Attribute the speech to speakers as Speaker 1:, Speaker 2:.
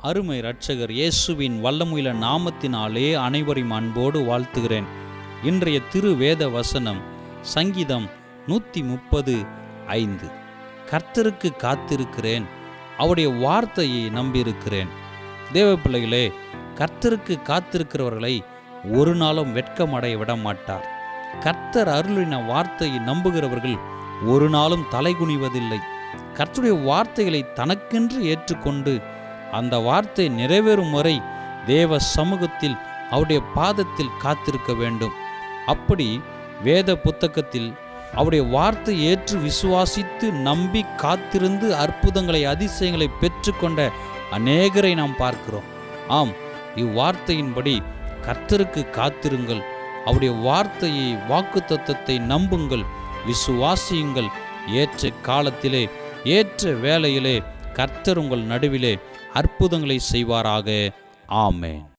Speaker 1: அருமை இரட்சகர் இயேசுவின் வல்லமுயில நாமத்தினாலே அனைவரையும் அன்போடு வாழ்த்துகிறேன். இன்றைய திரு வேத வசனம் சங்கீதம் நூற்றி முப்பது ஐந்து. கர்த்தருக்கு காத்திருக்கிறேன் அவருடைய வார்த்தையை நம்பியிருக்கிறேன். தேவ பிள்ளைகளே கர்த்தருக்கு காத்திருக்கிறவர்களை ஒரு நாளும் வெட்கமடைய விட மாட்டார். கர்த்தர் அருளின வார்த்தையை நம்புகிறவர்கள் ஒரு நாளும் தலைகுனிவதில்லை கர்த்தருடைய வார்த்தைகளை தனக்கென்று ஏற்றுக்கொண்டு அந்த வார்த்தை நிறைவேறும் வரை தேவ சமூகத்தில் அவருடைய பாதத்தில் காத்திருக்க வேண்டும். அப்படி வேத புத்தகத்தில் அவருடைய வார்த்தை ஏற்று விசுவாசித்து நம்பி காத்திருந்து அற்புதங்களை அதிசயங்களை பெற்றுக்கொண்ட அநேகரை நாம் பார்க்கிறோம். ஆம் இவ்வார்த்தையின்படி கர்த்தருக்கு காத்திருங்கள். அவருடைய வார்த்தையை வாக்குத்தத்தத்தை நம்புங்கள். விசுவாசியுங்கள். ஏற்ற காலத்திலே ஏற்ற வேளையிலே கர்த்தர் உங்கள் நடுவிலே அற்புதங்களை செய்வாராக. ஆமேன்.